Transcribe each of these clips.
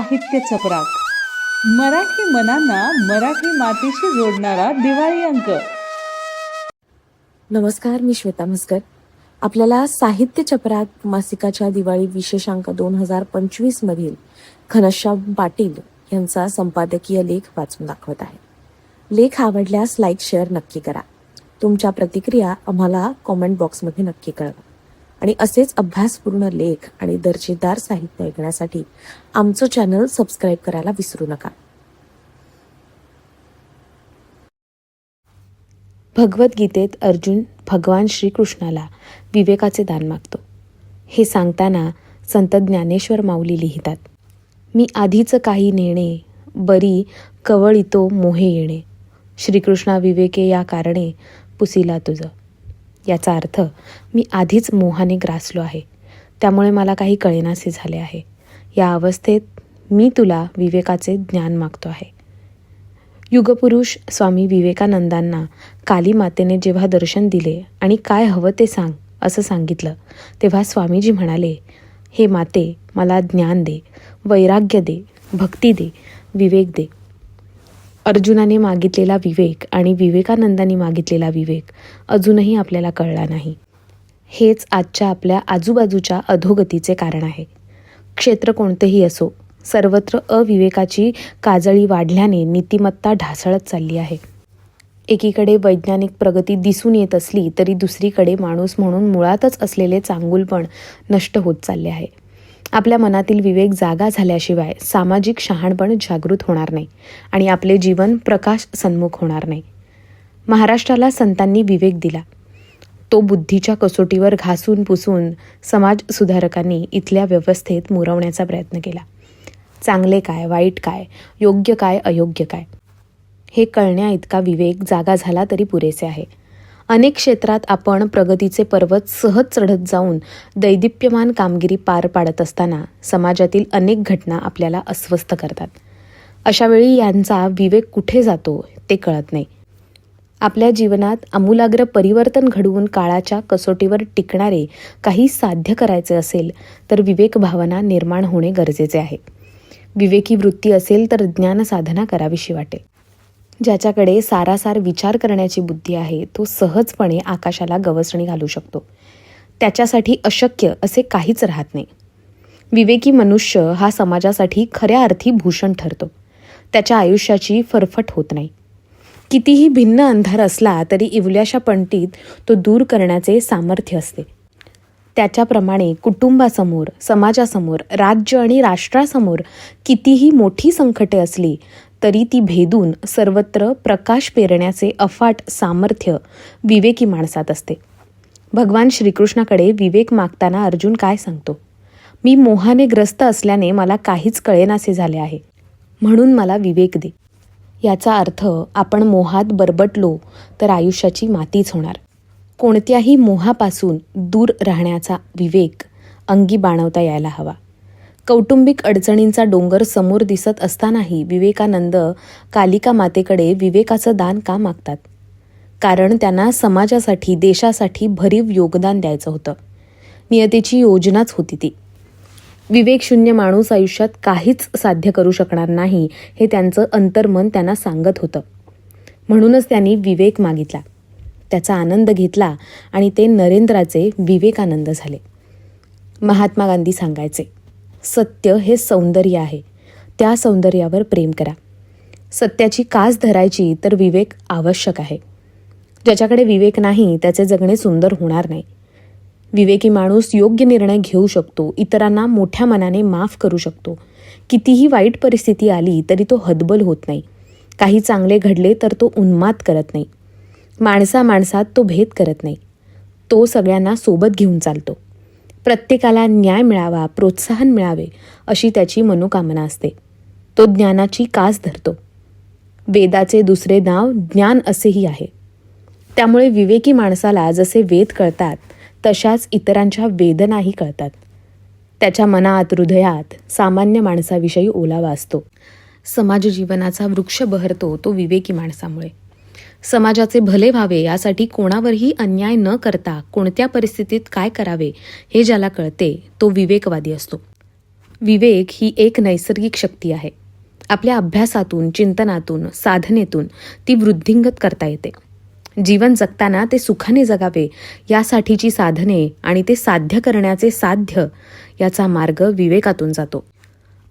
साहित्य चपराक. मराठी मनांना मराठी मातीशी जोडणारा दिवाळी अंक. नमस्कार मी श्वेता मस्कर आपल्याला साहित्य चपरात मासिकाच्या दिवाळी विशेषांक दोन हजार पंचवीस मधील घनश्याम पाटील यांचा संपादकीय लेख वाचून दाखवत आहे. लेख आवडल्यास लाईक शेअर नक्की करा. तुमच्या प्रतिक्रिया आम्हाला कॉमेंट बॉक्समध्ये नक्की कळवा. आणि असेच अभ्यासपूर्ण लेख आणि दर्जेदार साहित्य ऐकण्यासाठी आमचं चॅनल सबस्क्राईब करायला विसरू नका. भगवद्गीतेत अर्जुन भगवान श्रीकृष्णाला विवेकाचे दान मागतो. हे सांगताना संत ज्ञानेश्वर माऊली लिहितात मी आधीचं काही नेणे बरी कवळितो मोहे येणे. श्रीकृष्णा विवेके या कारणे पुसिला तुझं. याचा अर्थ मी आधीच मोहाने ग्रासलो आहे. त्यामुळे मला काही कळेनासे झाले आहे. या अवस्थेत मी तुला विवेकाचे ज्ञान मागतो आहे. युगपुरुष स्वामी विवेकानंदांना काली मातेने जेव्हा दर्शन दिले आणि काय हवं ते सांग असं सांगितलं तेव्हा स्वामीजी म्हणाले हे माते मला ज्ञान दे वैराग्य दे भक्ती दे विवेक दे. अर्जुनाने मागितलेला विवेक आणि विवेकानंदाने मागितलेला विवेक अजूनही आपल्याला कळला नाही. हेच आजच्या आपल्या आजूबाजूच्या अधोगतीचे कारण आहे. क्षेत्र कोणतेही असो सर्वत्र अविवेकाची काजळी वाढल्याने नीतिमत्ता ढासळत चालली आहे. एकीकडे वैज्ञानिक प्रगती दिसून येत असली तरी दुसरीकडे माणूस म्हणून मुळातच असलेले चांगुलपण नष्ट होत चालले आहे. आपल्या मनातील विवेक जागा झाल्याशिवाय सामाजिक शहाणपण जागृत होणार नाही आणि आपले जीवन प्रकाश सन्मुख होणार नाही. महाराष्ट्राला संतांनी विवेक दिला. तो बुद्धीच्या कसोटीवर घासून पुसून समाज सुधारकांनी इथल्या व्यवस्थेत मुरवण्याचा प्रयत्न केला. चांगले काय वाईट काय योग्य काय अयोग्य काय? हे कळण्या इतका विवेक जागा झाला तरी पुरेसे आहे. अनेक क्षेत्रात आपण प्रगतीचे पर्वत सहज चढत जाऊन दैदिप्यमान कामगिरी पार पाडत असताना समाजातील अनेक घटना आपल्याला अस्वस्थ करतात. अशावेळी यांचा विवेक कुठे जातो ते कळत नाही. आपल्या जीवनात आमूलाग्र परिवर्तन घडवून काळाच्या कसोटीवर टिकणारे काही साध्य करायचे असेल तर विवेक भावना निर्माण होणे गरजेचे आहे. विवेकी वृत्ती असेल तर ज्ञान साधना करावीशी वाटेल. ज्याच्याकडे सारासार विचार करण्याची बुद्धी आहे तो सहजपणे आकाशाला गवसणी घालू शकतो. त्याच्यासाठी अशक्य असे काहीच राहत नाही. विवेकी मनुष्य हा समाजासाठी खऱ्या अर्थी भूषण ठरतो. त्याच्या आयुष्याची फरफट होत नाही. कितीही भिन्न अंधार असला तरी इवल्याशा पंटीत तो दूर करण्याचे सामर्थ्य असते. त्याच्याप्रमाणे कुटुंबासमोर समाजासमोर राज्य आणि राष्ट्रासमोर कितीही मोठी संकटे असली तरी ती भेदून सर्वत्र प्रकाश पेरण्याचे अफाट सामर्थ्य विवेकी माणसात असते. भगवान श्रीकृष्णाकडे विवेक मागताना अर्जुन काय सांगतो? मी मोहाने ग्रस्त असल्याने मला काहीच कळेनासे झाले आहे. म्हणून मला विवेक दे. याचा अर्थ आपण मोहात बरबटलो तर आयुष्याची मातीच होणार. कोणत्याही मोहापासून दूर राहण्याचा विवेक अंगी बाणवता यायला हवा. कौटुंबिक अडचणींचा डोंगर समोर दिसत असतानाही विवेकानंद कालिका मातेकडे विवेकाचं दान का मागतात? कारण त्यांना समाजासाठी देशासाठी भरीव योगदान द्यायचं होतं. नियतेची योजनाच होती ती. विवेकशून्य माणूस आयुष्यात काहीच साध्य करू शकणार नाही हे त्यांचं अंतर्मन त्यांना सांगत होतं. म्हणूनच त्यांनी विवेक मागितला. त्याचा आनंद घेतला आणि ते नरेंद्राचे विवेकानंद झाले. महात्मा गांधी सांगायचे सत्य हे सौंदर्य आहे. त्या सौंदर्यावर प्रेम करा. सत्याची कास धरायची तर विवेक आवश्यक आहे. ज्याच्याकडे विवेक नाही त्याचे जगणे सुंदर होणार नाही. विवेकी माणूस योग्य निर्णय घेऊ शकतो इतरांना मोठ्या मनाने माफ करू शकतो. कितीही वाईट परिस्थिती आली तरी तो हतबल होत नाही. काही चांगले घडले तर तो उन्माद करत नाही. माणसा माणसात तो भेद करत नाही. तो सगळ्यांना सोबत घेऊन चालतो. प्रत्येकाला न्याय मिळावा प्रोत्साहन मिळावे अशी त्याची मनोकामना असते. तो ज्ञानाची कास धरतो. वेदाचे दुसरे नाव ज्ञान असेही आहे. त्यामुळे विवेकी माणसाला जसे वेद कळतात तशाच इतरांच्या वेदनाही कळतात. त्याच्या मनात हृदयात सामान्य माणसाविषयी ओलावा असतो. समाज जीवनाचा वृक्ष बहरतो तो विवेकी माणसामुळे. समाजाचे भले व्हावे यासाठी कोणावरही अन्याय न करता कोणत्या परिस्थितीत काय करावे हे ज्याला कळते तो विवेकवादी असतो. विवेक ही एक नैसर्गिक शक्ती आहे. आपल्या अभ्यासातून चिंतनातून साधनेतून ती वृद्धिंगत करता येते. जीवन जगताना ते सुखाने जगावे यासाठीची साधने आणि ते साध्य करण्याचे साध्य याचा मार्ग विवेकातून जातो.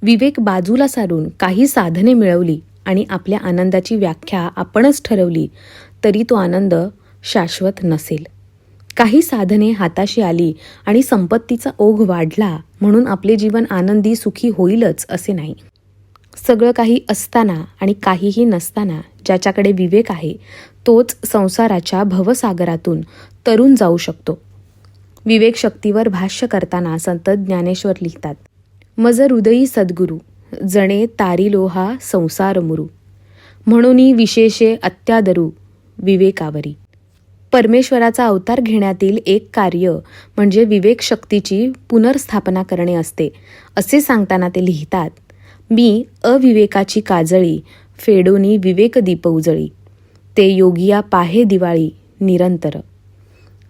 विवेक बाजूला सारून काही साधने मिळवली आणि आपल्या आनंदाची व्याख्या आपणच ठरवली तरी तो आनंद शाश्वत नसेल. काही साधने हाताशी आली आणि संपत्तीचा ओघ वाढला म्हणून आपले जीवन आनंदी सुखी होईलच असे नाही. सगळं काही असताना आणि काहीही नसताना ज्याच्याकडे विवेक आहे तोच संसाराच्या भवसागरातून तरुण जाऊ शकतो. विवेक शक्तीवर भाष्य करताना संत ज्ञानेश्वर लिहितात मज हृदयी सद्गुरू जणे तारिलोहा संसार मुरू म्हणून विशेषे अत्यादरू विवेकावरी। परमेश्वराचा अवतार घेण्यातील एक कार्य म्हणजे विवेक शक्तीची पुनर्स्थापना करणे असते असे सांगताना ते लिहितात मी अविवेकाची काजळी फेडोनी विवेक दीप उजळी ते योगिया पाहे दिवाळी निरंतर.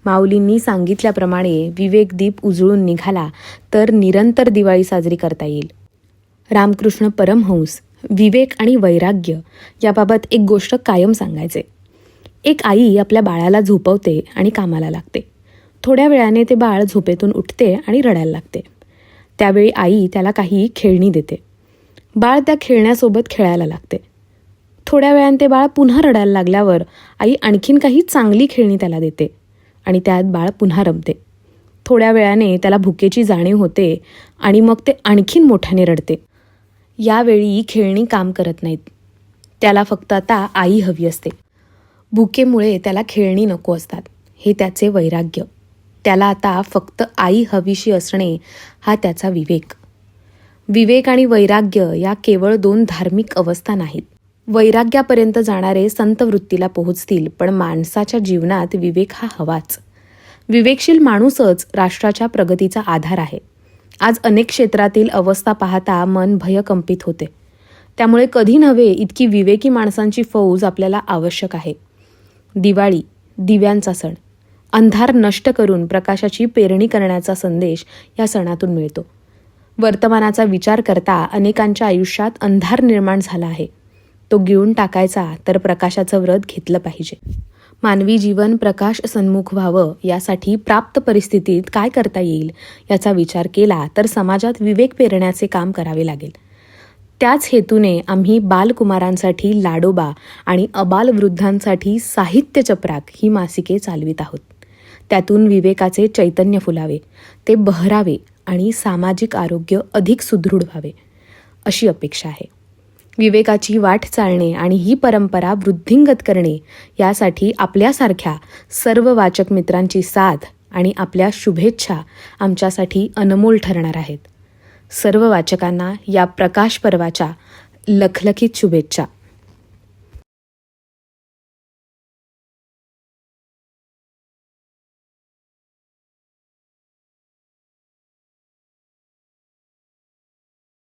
माऊलींनी सांगितल्याप्रमाणे विवेक दीप उजळून निघाला तर निरंतर दिवाळी साजरी करता येईल. रामकृष्ण परमहंस विवेक आणि वैराग्य याबाबत एक गोष्ट कायम सांगायचे. एक आई आपल्या बाळाला झोपवते आणि कामाला लागते. थोड्या वेळाने ते बाळ झोपेतून उठते आणि रडायला लागते. त्यावेळी आई त्याला काही खेळणी देते. बाळ त्या खेळण्यासोबत खेळायला लागते. थोड्या वेळाने ते बाळ पुन्हा रडायला लागल्यावर आई आणखीन काही चांगली खेळणी त्याला देते आणि त्यात बाळ पुन्हा रमते. थोड्या वेळाने त्याला भुकेची जाणीव होते आणि मग ते आणखीन मोठ्याने रडते. यावेळी खेळणी काम करत नाहीत. त्याला फक्त आता आई हवी असते. भुकेमुळे त्याला खेळणी नको असतात. हे त्याचे वैराग्य. त्याला आता फक्त आई हवीशी असणे हा त्याचा विवेक. विवेक आणि वैराग्य या केवळ दोन धार्मिक अवस्था नाहीत. वैराग्यापर्यंत जाणारे संत वृत्तीला पोहोचतील पण माणसाच्या जीवनात विवेक हा हवाच. विवेकशील माणूसच राष्ट्राच्या प्रगतीचा आधार आहे. आज अनेक क्षेत्रातील अवस्था पाहता मन भयकंपित होते. त्यामुळे कधी नव्हे इतकी विवेकी माणसांची फौज आपल्याला आवश्यक आहे. दिवाळी दिव्यांचा सण. अंधार नष्ट करून प्रकाशाची पेरणी करण्याचा संदेश या सणातून मिळतो. वर्तमानाचा विचार करता अनेकांच्या आयुष्यात अंधार निर्माण झाला आहे. तो गिळून टाकायचा तर प्रकाशाचं व्रत घेतलं पाहिजे. मानवी जीवन प्रकाश सन्मुख व्हावं यासाठी प्राप्त परिस्थितीत काय करता येईल याचा विचार केला तर समाजात विवेक पेरण्याचे काम करावे लागेल. त्याच हेतूने आम्ही बालकुमारांसाठी लाडोबा आणि अबालवृद्धांसाठी साहित्य चपराक ही मासिके चालवित आहोत. त्यातून विवेकाचे चैतन्य फुलावे ते बहरावे आणि सामाजिक आरोग्य अधिक सुदृढ व्हावे अशी अपेक्षा आहे. विवेकाची वाट चालणे आणि ही परंपरा वृद्धिंगत करणे यासाठी आपल्यासारख्या सर्व वाचक मित्रांची साथ आणि आपल्या शुभेच्छा आमच्यासाठी अनमोल ठरणार आहेत. सर्व वाचकांना या प्रकाश पर्वाच्या लखलखीत शुभेच्छा.